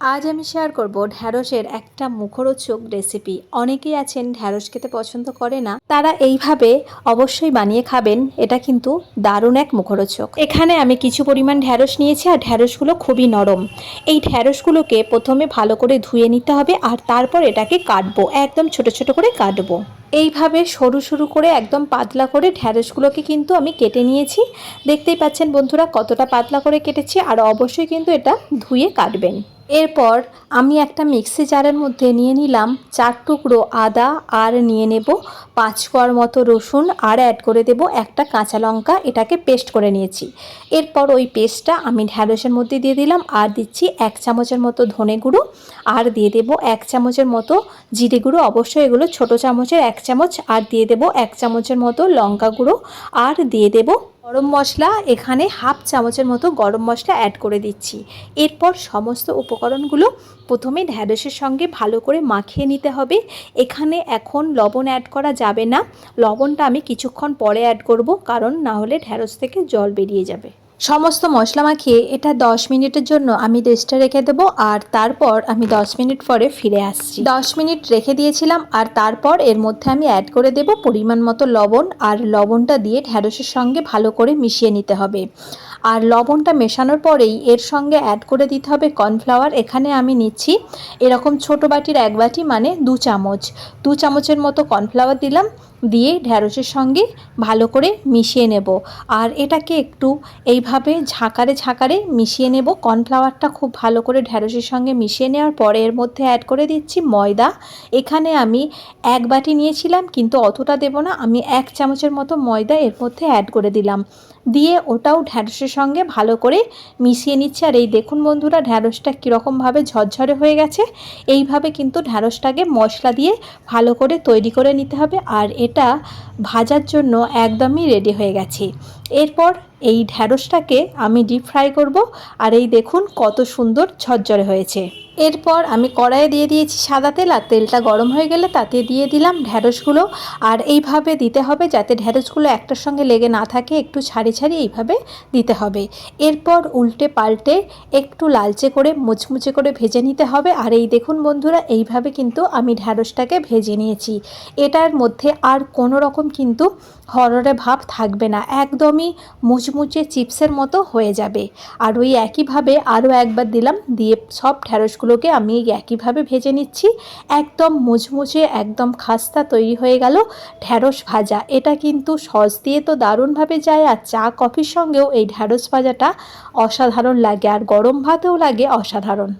আজ আমি শেয়ার করব ঢ্যাঁড়সের একটা মুখরোচক রেসিপি অনেকেই আছেন ঢ্যাঁড়স খেতে পছন্দ করে না। তারা এইভাবে অবশ্যই বানিয়ে খাবেন, এটা কিন্তু দারুণ এক মুখরোচক। এখানে আমি কিছু পরিমাণ ঢ্যাঁড়স নিয়েছি, আর ঢ্যাঁড়সগুলো খুবই নরম। এই ঢ্যাঁড়সগুলোকে প্রথমে ভালো করে ধুয়ে নিতে হবে, আর তারপর এটাকে কাটবো, একদম ছোট ছোট করে কাটবো। এইভাবে সরু সরু করে একদম পাতলা করে ঢ্যাঁড়সগুলোকে কিন্তু আমি কেটে নিয়েছি। দেখতেই পাচ্ছেন বন্ধুরা কতটা পাতলা করে কেটেছি আর অবশ্যই কিন্তু এটা ধুয়ে কাটবেন। এরপর আমি একটা মিক্সি জারের মধ্যে নিয়ে নিলাম চার টুকরো আদা আর নিয়ে নেব পাঁচ কোয়ার মতো রসুন আর অ্যাড করে দেব একটা কাঁচা লঙ্কা, এটাকে পেস্ট করে নিয়েছি। এরপর ওই পেস্টটা আমি ঢ্যাঁড়সের মধ্যে দিয়ে দিলাম আর দিচ্ছি এক চামচের মতো ধনে গুঁড়ো আর দিয়ে দেব এক চামচের মতো জিরে গুঁড়ো। অবশ্যই এগুলো ছোট চামচের এক চামচ আর দিয়ে দেব এক চামচের মতো লঙ্কা গুঁড়ো আর দিয়ে দেব গরম মশলা। এখানে হাফ চামচের মতো গরম মশলা অ্যাড করে দিচ্ছি। এরপর সমস্ত উপকরণগুলো প্রথমে ঢ্যাঁড়সের সঙ্গে ভালো করে মাখিয়ে নিতে হবে। এখানে এখন লবণ অ্যাড করা যাবে না। লবণটা আমি কিছুক্ষণ পরে অ্যাড করব, কারণ না হলে ঢ্যাঁড়স থেকে জল বেরিয়ে যাবে। সমস্ত মশলা মাখিয়ে এটা 10 মিনিটের জন্য আমি রেস্টে রেখে দেবো আর তারপর আমি 10 মিনিট পরে ফিরে আসছি। 10 মিনিট রেখে দিয়েছিলাম আর তারপর এর মধ্যে আমি অ্যাড করে দেব পরিমাণ মতো লবণ আর লবণটা দিয়ে ঢ্যাঁড়সের সঙ্গে ভালো করে মিশিয়ে নিতে হবে। আর লবণটা মেশানোর পরেই এর সঙ্গে অ্যাড করে দিতে হবে কর্নফ্লাওয়ার এখানে আমি নিচ্ছি এরকম ছোট বাটির এক বাটি মানে দু চামচ। দু চামচের মতো কর্নফ্লাওয়ার দিলাম। দিয়ে ঢ্যাঁড়সের সঙ্গে ভালো করে মিশিয়ে নেব। আর এটাকে একটু এইভাবে ঝাঁকারে ঝাঁকারে মিশিয়ে নেব। কর্নফ্লাওয়ারটা খুব ভালো করে ঢ্যাঁড়সের সঙ্গে মিশিয়ে নেওয়ার পরে এর মধ্যে অ্যাড করে দিচ্ছি ময়দা। এখানে আমি এক বাটি নিয়েছিলাম, কিন্তু অতটা দেব না। আমি এক চামচের মতো ময়দা এর মধ্যে অ্যাড করে দিলাম। দিয়ে ওটাও ঢ্যাঁড়সের সঙ্গে ভালো করে মিশিয়ে নিচ্ছে। আর এই দেখুন বন্ধুরা ঢ্যাঁড়সটা কীরকমভাবে ঝরঝরে হয়ে গেছে। এইভাবে কিন্তু ঢ্যাঁড়সটাকে মশলা দিয়ে ভালো করে তৈরি করে নিতে হবে। আর এটা ভাজার জন্য একদমই রেডি হয়ে গেছে। এরপর এই ঢ্যাঁড়সটাকে আমি ডিপ ফ্রাই করব, আর এই দেখুন কত সুন্দর ঝরঝরে হয়েছে। এরপর আমি কড়াইয়ে দিয়ে দিয়েছি সাদা তেল আর তেলটা গরম হয়ে গেলে তাতে দিয়ে দিলাম ঢ্যাঁড়সগুলো আর এইভাবে দিতে হবে যাতে ঢ্যাঁড়সগুলো একটার সঙ্গে লেগে না থাকে, একটু ছাড়ি ছাড়ি এইভাবে দিতে হবে। এরপর উল্টে পাল্টে একটু লালচে করে মুচমুচে করে ভেজে নিতে হবে। আর এই দেখুন বন্ধুরা, এইভাবে কিন্তু আমি ঢ্যাঁড়সটাকে ভেজে নিয়েছি। এটার মধ্যে আর কোনো রকম কিন্তু হররে ভাব থাকবে না, একদমই মুচমুচে চিপসের মতো হয়ে যাবে। আর ওই একইভাবে আরও একবার দিলাম, দিয়ে সব ঢ্যাঁড়সগুলোকে আমি একইভাবে ভেজে নিচ্ছি। একদম মুচমুচে একদম খাস্তা তৈরি হয়ে গেল ঢ্যাঁড়স ভাজা। এটা কিন্তু সস দিয়ে তো দারুণভাবে যায় আর চা, কফির সঙ্গেও এই ঢ্যাঁড়স ভাজাটা অসাধারণ লাগে আর গরম ভাতেও লাগে অসাধারণ।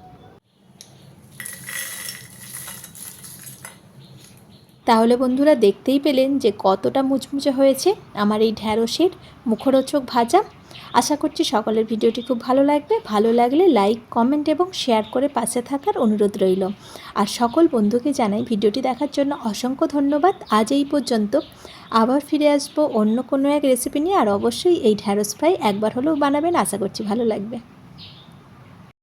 তাহলে বন্ধুরা দেখতেই পেলেন যে কতটা মুচমুচে হয়েছে আমার এই ঢ্যাঁড়সের মুখরোচক ভাজা। আশা করছি সকলের ভিডিওটি খুব ভালো লাগবে। ভালো লাগলে লাইক, কমেন্ট এবং শেয়ার করে পাশে থাকার অনুরোধ রইল। আর সকল বন্ধুকে জানাই ভিডিওটি দেখার জন্য অসংখ্য ধন্যবাদ। আজ এই পর্যন্ত আবার ফিরে আসব অন্য কোনো এক রেসিপি নিয়ে। আর অবশ্যই এই ঢ্যাঁড়স ফ্রাই একবার হলেও বানাবেন। আশা করছি ভালো লাগবে।